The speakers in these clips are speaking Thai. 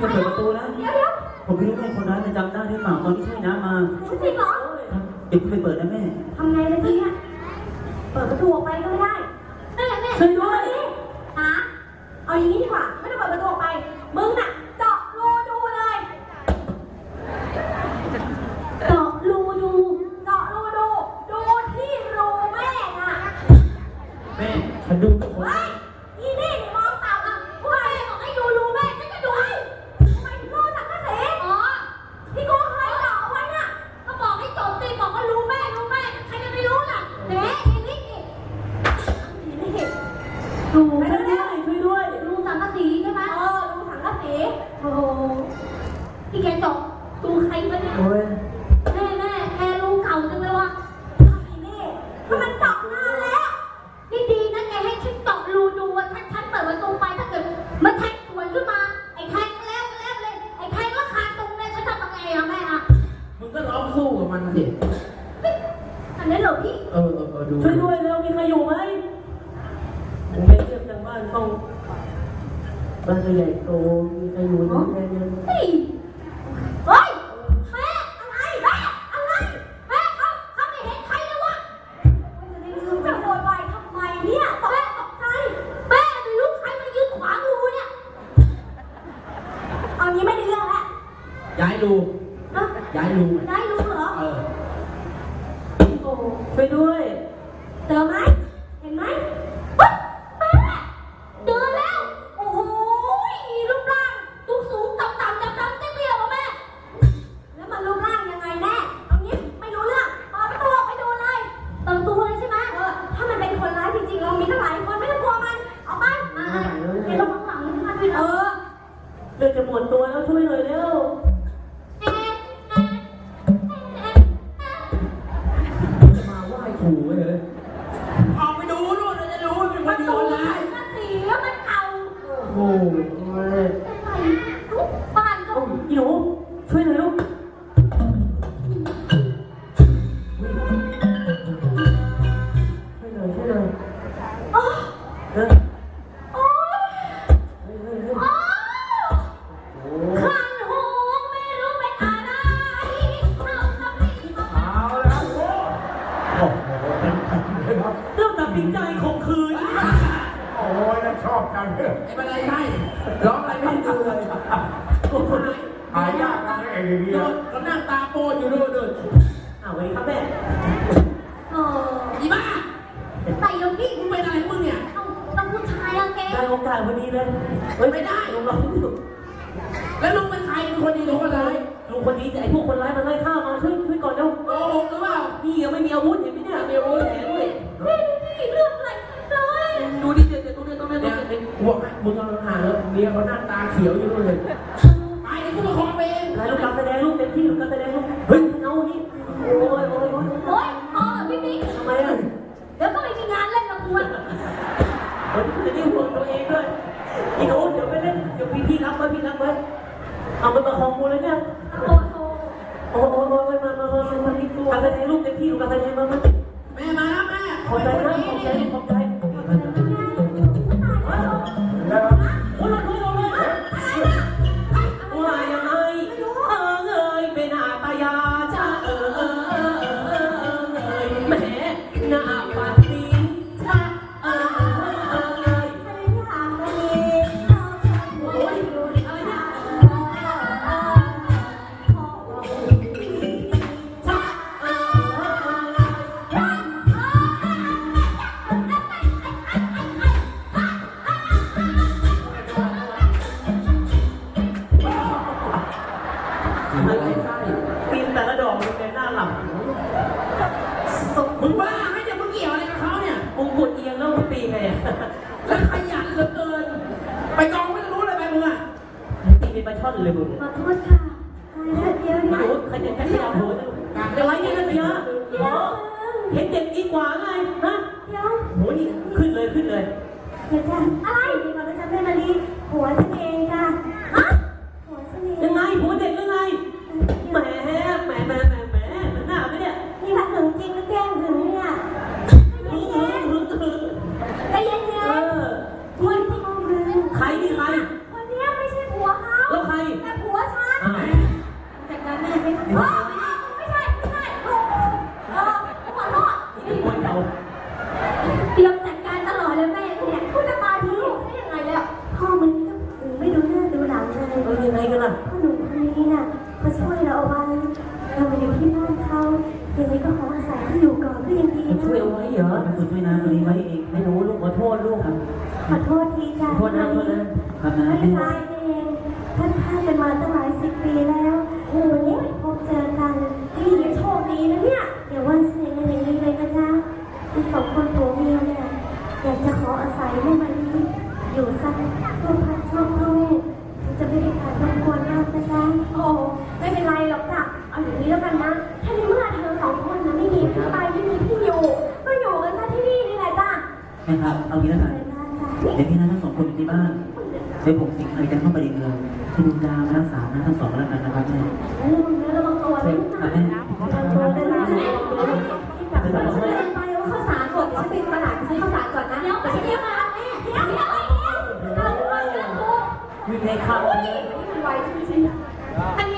พี่จะเปิดประตูนะเดี๋ยวเดี๋ยวผมไม่รู้ว่าคนร้ายมันจำได้หรือเปล่าตอนที่ช่วยน้ำมาจริงเหรอ ครับเดี๋ยวคุณไปเปิดนะแม่ ทำไงล่ะทีเนี้ยเปิดประตูออกไปก็ไม่ได้แม่แม่ ช่วยด้วย หาเอาอย่างนี้ดีกว่า ไม่ต้องเปิดประตูออกไป มึงน่ะเจาะรูดูเลย เจาะรูดูเจาะรูดู ดูที่รูแม่น่ะ แม่ฉันดูทุกคน เฮ้ยอีนี่นี่มองต่ำอะผู้ใครบอกให้ดูรูแม่ฉันก็ดูทำไมถึงโง่สังกะสีอ๋อ ที่กูเคยเจาะเอาไว้น่ะก็บอกให้จบสิบอกว่ารู้แม่รู้แม่ใครจะไม่รู้ล่ะเด็กอีนี่นี่นี่ดู ช่วยด้วยช่วยด้วย ดูสังกะสีใช่ไหมเออดูสังกะสีโอ้โหที่แกจบดูใครวะเนี่ย โอ้ย แม่แม่แกรู้เก่าจังเลยวะไอ้นี่ถ้ามันเจาะนานแล้ว นี่ดีนะแกให้ฉันเจาะรูดูว่าถ้าฉันเปิดประตูไปถ้าเกิดมันแทงสวนขึ้นมา ไอ้แทงก็แล้วก็แล้วเลย ไอ้แทงก็ขาดตรงเลยฉันทำยังไงอะแม่อะ มึงก็ร้องสู้กับมันสิ อันนั้นเหรอพี่ เออเออเออดู ช่วยด้วยแล้วมีใครอยู่ไหม ผมไม่เทียบทางบ้านต้องบ้านก็ใหญ่โตมีใครอยู่ไหมแม่เนี่ยเฮ้ยเฮ้ยแม่อะไรแม่อะไรแม่เขาเขาไม่เห็นใครเลยวะจะโวยวายทำไมเนี่ยตกแม่ตกใจแม่ไม่รู้ใครมายืนขวางรูเนี่ย เอางี้ไม่ได้เรื่องแล้วย้ายรูนะย้ายรูได้รู้เหรอ เออ โอ้ช่วยด้วย เจอไหม มาไห อ้ยแล้วชอบกันเรื่องไอ้อะไรให้ร้องอะไรไม่ให้ดูเลยโอ้โหหายากนะไอ้เรื่องนี้โดนเขานั่งตาโปนอยู่ดูดูอ้าวสวัสดีครับแม่โอ้อีบ้าใส่ยกนี่มึงเป็นอะไรของมึงเนี่ยต้องต้องผู้ชายอะแกได้โอกาสพอดีเลยเฮ้ยไม่ได้ลุงเราอยู่แล้วลุงเป็นใครเป็นคนดีหรือคนร้ายลุงคนนี้ไอ้พวกคนร้ายมันไล่ฆ่ามาช่วยช่วยก่อนเร็วโกหกหรือเปล่านี่ยังไม่มีอาวุธเห็นไหมเนี่ยมีอาวุธแผลด้วยนี่นี่เรื่องอะไรเลยดูดิ เดี๋ยวตรงนี้ตรงนี้ตรงเนี่ยนี้พวกมึงเอาห่างแล้วเมียเขาหน้าตาเขียวอยู่นู่นเลยไปเดี๋ยวกูมาขอเองอะไรลูกการแสดงลูกเต็มที่ลูกการแสดงลูกเฮ้ยเอานี่ โอ้ยโอ้ยโอ้ยโอ๊ยพอพี่บิ๊กทำไมอะเดี๋ยวก็ไม่มีงานเล่นละคุณเฮ้ยจะได้ห่วงตัวเองด้วยอีโน้ตเดี๋ยวไปเล่น เดี๋ยวพี่พี่รับไว้พี่รับไว้ เอามันประคองกูเลยเนี่ย โอ้โหโอ้โหโอ้ยมามามามาที่ตัวการแสดงลูกเต็มที่ลูกการแสดงมามา ตีเป็นปลาช่อนเลยมึงขอโทษค่ะเดียวไม่เดี๋ยวรู้ใครจะแค่ยับหัวจะไว้ยังไงเนี่ยหรอเห็นเด็กดีกว่าไงฮะเดี๋ยวโหนี่ขึ้นเลยขึ้นเลย เดี๋ยวจ้ะอะไรดีกว่าจะจำได้มาดีหัวฉันเอง สุรีมาเองไม่รู้ลูกขอโทษลูกขอโทษทีจ้ะอโทษนะขอโทษครับนะไม่เป็นไรเองท่านท่านกันมาตั้งหลายสิบปีแล้ววันนี้พบเจอกันนี่ยังโชคดีนะเนี่ยเดี๋ยววันเสาร์ในนี้เลยนะจ๊ะคือสองคนผัวเมียเนี่ยอยากจะขออาศัยแม่มาลี คุณดาวนักษานะทั้งสองแล้วกันนะครับแม่วิ่งให้เข้าอันนี้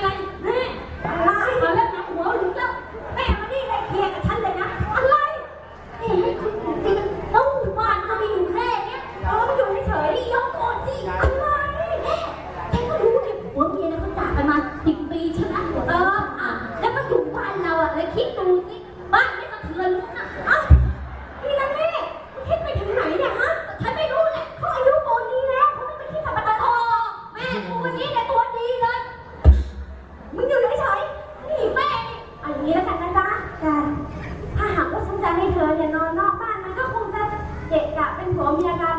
comía nada.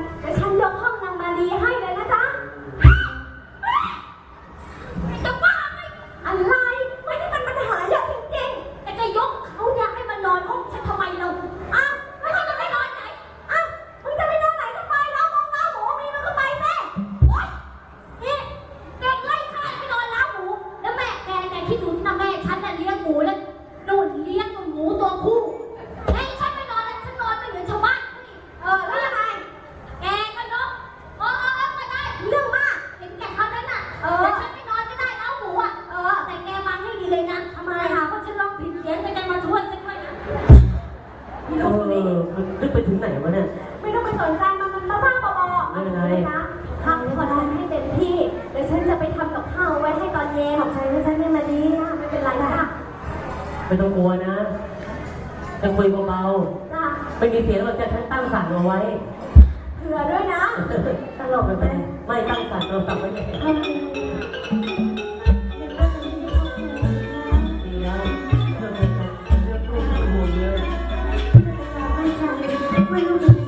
ไม่ต้องกลัวนะ จะคุยเบาๆไม่มีเสียงเราจะตั้งตั้งสั่นเอาไว้ เผื่อด้วยนะ ตลกไปไหมไม่ตั้งสั่นเราตั้งไว้เลญ่ไม่รู้